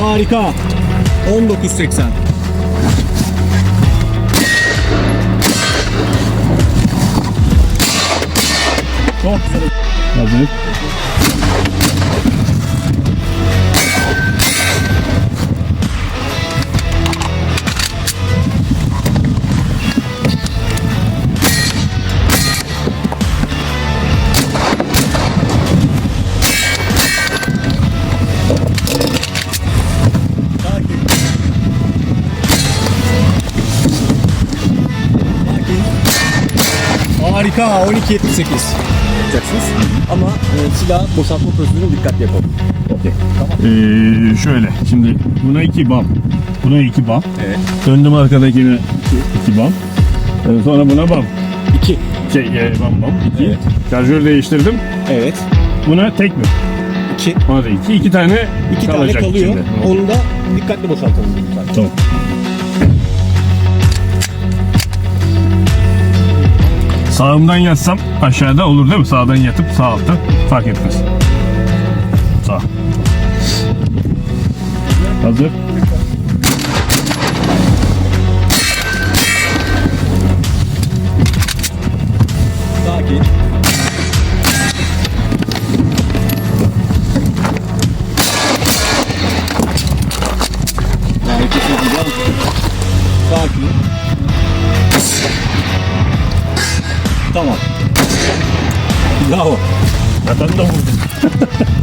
Harika. 19.80. Çok güzel. Hazır. Harika. 12.78. Yapacaksınız. Ama e, silah boşaltma prosedürünü dikkatli yapalım. Okey. Ee, şöyle. Şimdi buna iki bam. Buna iki bam. Evet. Döndüm arkadakine iki, iki bam. Ee, sonra buna bam. 2. Şey, e, bam bam. iki. Evet. Şarjör değiştirdim. Evet. Buna tek mi? 2. Buna da iki. İki tane İki tane kalacak kalıyor. içinde. Onu da dikkatli boşaltalım lütfen. Tamam. Sağımdan yatsam aşağıda olur değil mi? Sağdan yatıp sağ altta fark etmez. Sağ. Hazır. Sakin. Sakin. Tamam. Bravo. Yatan da vurdum.